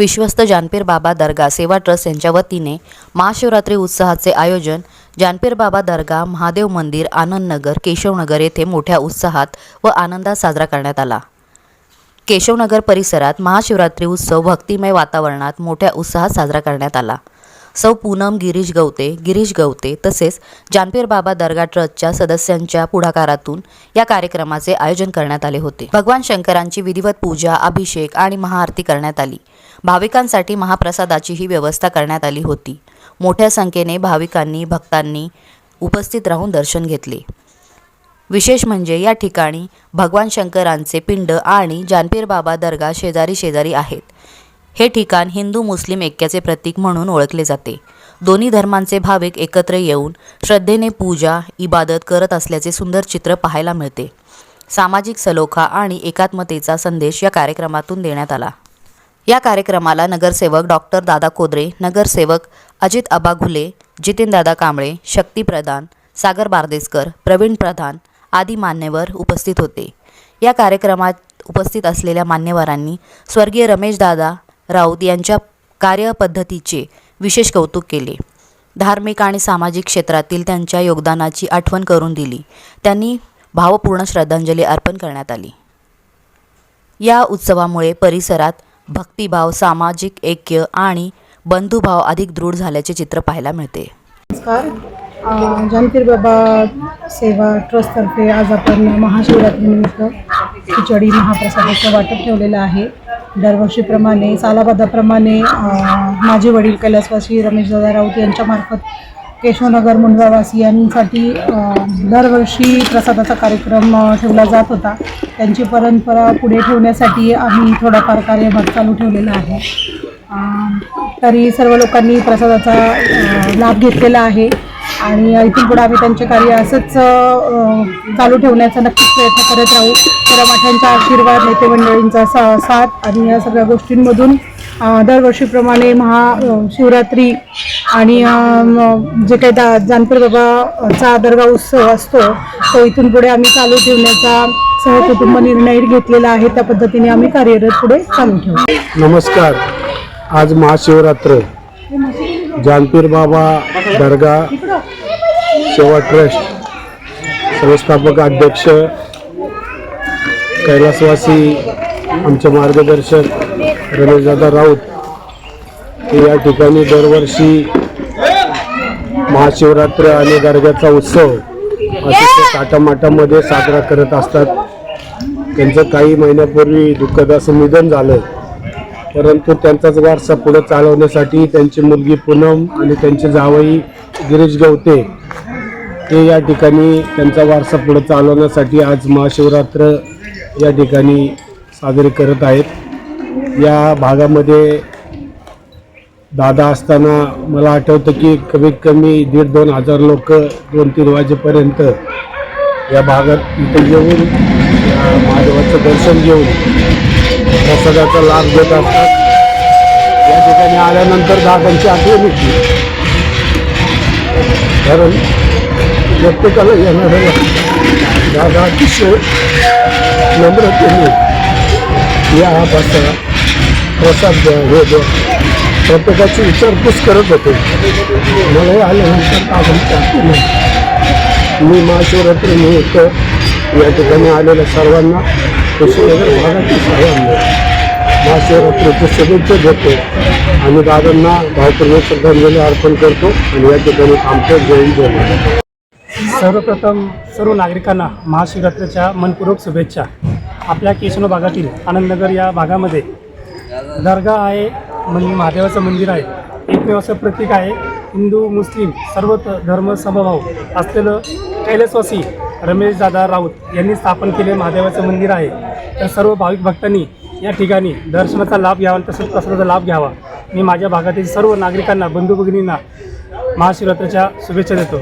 विश्वस्त जानपीर बाबा दर्गा सेवा ट्रस्ट यांच्या वतीने महाशिवरात्री उत्सवाचे आयोजन जानपीर बाबा दर्गा महादेव मंदिर आनंदनगर केशवनगर येथे मोठ्या उत्साहात व आनंदात साजरा करण्यात आला. केशवनगर परिसरात महाशिवरात्री उत्सव भक्तिमय वातावरणात मोठ्या उत्साहात साजरा करण्यात आला. सौ पूनम गिरीश गवते गिरीश गवते तसेच जानपीर बाबा दर्गा ट्रस्टच्या सदस्यांच्या पुढाकारातून या कार्यक्रमाचे आयोजन करण्यात आले होते. भगवान शंकरांची विधिवत पूजा अभिषेक आणि महाआरती करण्यात आली. भाविकांसाठी महाप्रसादाचीही व्यवस्था करण्यात आली होती. मोठ्या संख्येने भाविकांनी भक्तांनी उपस्थित राहून दर्शन घेतले. विशेष म्हणजे या ठिकाणी भगवान शंकरांचे पिंड आणि जानपीर बाबा दर्गा शेजारी शेजारी आहेत. हे ठिकाण हिंदू मुस्लिम ऐक्याचे प्रतीक म्हणून ओळखले जाते. दोन्ही धर्मांचे भाविक एकत्र येऊन श्रद्धेने पूजा इबादत करत असल्याचे सुंदर चित्र पाहायला मिळते. सामाजिक सलोखा आणि एकात्मतेचा संदेश या कार्यक्रमातून देण्यात आला. या कार्यक्रमाला नगरसेवक डॉक्टर दादा कोदरे नगरसेवक अजित अबाघुले घुले कांबळे शक्ती प्रधान सागर बारदेसकर प्रवीण प्रधान आदी मान्यवर उपस्थित होते. या कार्यक्रमात उपस्थित असलेल्या मान्यवरांनी स्वर्गीय रमेशदादा राऊत यांच्या कार्यपद्धतीचे विशेष कौतुक केले. धार्मिक आणि सामाजिक क्षेत्रातील त्यांच्या योगदानाची आठवण करून दिली. त्यांनी भावपूर्ण श्रद्धांजली अर्पण करण्यात आली. या उत्सवामुळे परिसरात भक्तिभाव सामाजिक ऐक्य आणि बंधुभाव अधिक दृढ झाल्याचे चित्र पाहायला मिळते. नमस्कार. जानकीर बाबा सेवा ट्रस्टतर्फे आज आपण महाशिवरात्रीनिमित्त खिचडी महाप्रसादाचं वाटप ठेवलेलं आहे. दरवर्षीप्रमाणे सालाबादाप्रमाणे माझे वडील कैलासवासी रमेशदादा राऊत यांच्यामार्फत केशवनगर मुंडवावासियांसाठी दरवर्षी प्रसादाचा कार्यक्रम ठेवला जात होता. त्यांची परंपरा पुढे ठेवण्यासाठी आम्ही थोडाफार कार्यभाग चालू ठेवलेला आहे. तरी सर्व लोकांनी प्रसादाचा लाभ घेतलेला आहे. आणि इथून पुढे आम्ही त्यांचे कार्य असंच चालू ठेवण्याचा नक्कीच प्रयत्न करत राहू. तर आशीर्वाद नेते मंडळींचा सा साथ आणि या सगळ्या गोष्टींमधून दरवर्षीप्रमाणे महा शिवरात्री आणि जे काही दा जानपूर बाबाचा दर्गा उत्सव असतो तो इथून पुढे आम्ही चालू ठेवण्याचा सहकुटुंब निर्णय घेतलेला आहे. त्या पद्धतीने आम्ही कार्यरत पुढे चालू ठेवू. नमस्कार. आज महाशिवरात्र. जानपीर बाबा दर्गा सेवा ट्रस्ट संस्थापक अध्यक्ष कैलासवासी आमचे मार्गदर्शक रमेशदादा राऊत हे या ठिकाणी दरवर्षी महाशिवरात्र आणि दर्ग्याचा उत्सव अतिशय ताटामाटामध्ये साजरा करत असतात. त्यांचं काही महिन्यापूर्वी दुःखद असं निधन झालं. परंतु त्यांचाच वारसा पुढे चालवण्यासाठी त्यांची मुलगी पूनम आणि त्यांचे जावई गिरीश गवते ते या ठिकाणी त्यांचा वारसा पुढे चालवण्यासाठी आज महाशिवरात्र या ठिकाणी साजरी करत आहेत. या भागामध्ये दादा असताना मला आठवतं की कमीत कमी दीड दोन हजार लोक दोन तीन वाजेपर्यंत या भागात इथे येऊन महादेवाचं दर्शन घेऊन प्रसादाचा लाभ घेत असतात. या ठिकाणी आल्यानंतर दादांची आठवण येते. कारण प्रत्येकाला येणाऱ्याला दादा अतिशय नम्रतेने या बसा प्रसाद द्या हे द्या. प्रत्येकाची विचारपूस करत होते. मला आल्यानंतर दादांची आठवण मी महाशिवरात्री निमित्त या ठिकाणी आलेल्या सर्वांना कुशीनगर भागातील सर्वांना महाशिवरात्रीच्या शुभेच्छा देतो आणि दादांना भावपूर्वक श्रद्धांजली अर्पण करतो आणि या ठिकाणी आमचं जैन जय सर्वप्रथम सर्व नागरिकांना महाशिवरात्रीच्या मनपूर्वक शुभेच्छा. आपल्या केशव भागातील आनंदनगर या भागामध्ये दर्गा आहे म्हणजे महादेवाचं मंदिर आहे. एकमेव असं प्रतीक आहे हिंदू मुस्लिम सर्व धर्म समभाव असलेलं कैलासवासी रमेशदादा राऊत यांनी स्थापन केले महादेवाचं मंदिर आहे. तर सर्व भाविक भक्तांनी या ठिकाणी दर्शनाचा लाभ घ्यावा आणि तसंच प्रसादाचा लाभ घ्यावा. मी माझ्या भागातील सर्व नागरिकांना बंधू भगिनींना महाशिवरात्रीच्या शुभेच्छा देतो.